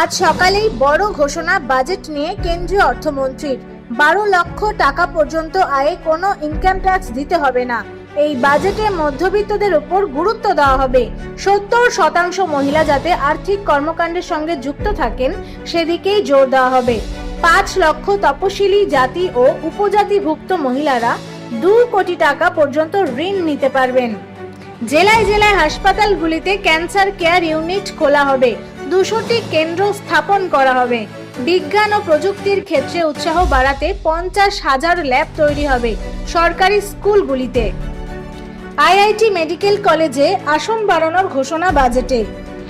আজ সকালেই বড় ঘোষণা বাজেট নিয়ে কেন্দ্রীয় অর্থমন্ত্রীর। বারো লক্ষ টাকা পর্যন্ত আয়ে কোনো ইনকাম ট্যাক্স দিতে হবে না। এই বাজেটে মধ্যবিত্তদের উপর গুরুত্ব দেওয়া হবে। সত্তর শতাংশ মহিলা যাতে আর্থিক কর্মকাণ্ডের সঙ্গে যুক্ত থাকেন, সেদিকেই জোর দেওয়া হবে। পাঁচ লক্ষ তপশিলি জাতি ও উপজাতিভুক্ত মহিলারা দু কোটি টাকা পর্যন্ত ঋণ নিতে পারবেন। জেলায় জেলায় হাসপাতালগুলিতে ক্যান্সার কেয়ার ইউনিট খোলা হবে। দুশোটি কেন্দ্র স্থাপন করা হবে। বিজ্ঞান ও প্রযুক্তির ক্ষেত্রে উৎসাহ বাড়াতে পঞ্চাশ হাজার ল্যাব তৈরি হবে সরকারি স্কুলগুলিতে। আইআইটি মেডিকেল কলেজে আসন বাড়ানোর ঘোষণা বাজেটে।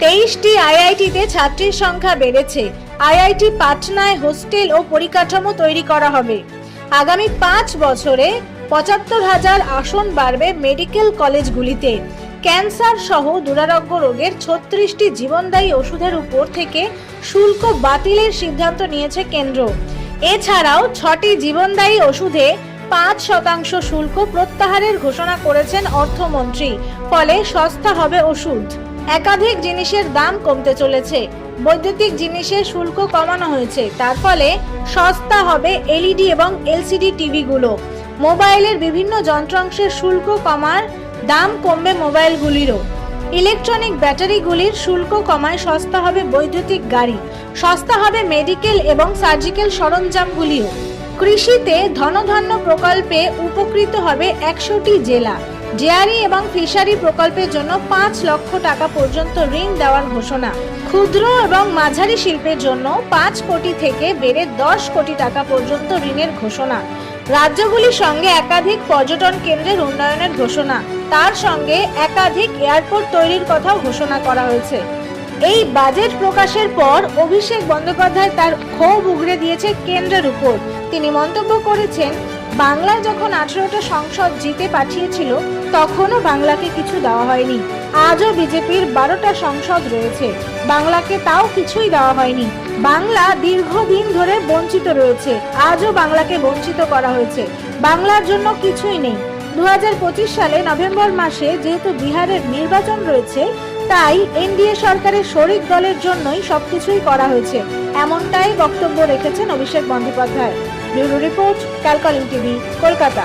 তেইশটি আইআইটিতে ছাত্রীর সংখ্যা বেড়েছে। আইআইটি পাটনায় হোস্টেল ও পরিকাঠামো তৈরি করা হবে। আগামী পাঁচ বছরে পঁচাত্তর হাজার আসন বাড়বে মেডিকেল কলেজগুলিতে। ক্যান্সার সহ দুরারোগ্য রোগের ছত্রিশটি জীবনদায়ী ওষুধের উপর থেকে শুল্ক বাতিলের সিদ্ধান্ত নিয়েছে কেন্দ্র। এছাড়াও ছটি জীবনদায়ী ওষুধে পাঁচ শতাংশ শুল্ক প্রত্যাহারের ঘোষণা করেছেন অর্থমন্ত্রী, ফলে সস্তা হবে ওষুধ। একাধিক জিনিসের দাম কমতে চলেছে। বৈদ্যুতিক জিনিসের শুল্ক কমানো হয়েছে। তার ফলে সস্তা হবে এলইডি এবং এলসিডি টিভিগুলো। মোবাইলের বিভিন্ন যন্ত্রাংশের শুল্ক কমার দাম কমবে মোবাইলগুলিরও। ইলেকট্রনিক ব্যাটারিগুলির শুল্ক কমায় সস্তা হবে বৈদ্যুতিক গাড়ি, সস্তা হবে মেডিকেল এবং সার্জিক্যাল সরঞ্জামগুলিও। কৃষিতে ধনধান্য প্রকল্পে উপকৃত হবে একশোটি জেলা। ডেয়ারি এবং ফিশারি প্রকল্পের জন্য পাঁচ লক্ষ টাকা পর্যন্ত ঋণ দেওয়ার ঘোষণা। ক্ষুদ্র এবং মাঝারি শিল্পের জন্য পাঁচ কোটি থেকে বেড়ে দশ কোটি টাকা পর্যন্ত ঋণের ঘোষণা। রাজ্যগুলির সঙ্গে একাধিক পর্যটন কেন্দ্রের উন্নয়নের ঘোষণা। তার সঙ্গে একাধিক এয়ারপোর্ট তৈরির কথাও ঘোষণা করা হয়েছে। এই বাজেট প্রকাশের পর অভিষেক বন্দ্যোপাধ্যায় তার ক্ষোভ উগড়ে দিয়েছে কেন্দ্রের উপর। তিনি মন্তব্য করেছেন, বাংলায় যখন আঠেরোটা সংসদ জিতে পাঠিয়েছিল, তখনও বাংলাকে কিছু দেওয়া হয়নি। আজও বিজেপির বারোটা সংসদ রয়েছে। বাংলাকে তাও কিছুই দেওয়া হয়নি। বাংলা দীর্ঘদিন ধরে বঞ্চিত রয়েছে। আজও বাংলাকে বঞ্চিত করা হয়েছে। বাংলার জন্য কিছুই নেই। দু হাজার পঁচিশ সালে নভেম্বর মাসে যেহেতু বিহারের নির্বাচন রয়েছে, তাই এনডিএ সরকারের শরিক দলের জন্যই সবকিছুই করা হয়েছে। এমনটাই বক্তব্য রেখেছেন অভিষেক বন্দ্যোপাধ্যায়। ব্যুরো রিপোর্ট ক্যালকলিং টিভি, কলকাতা।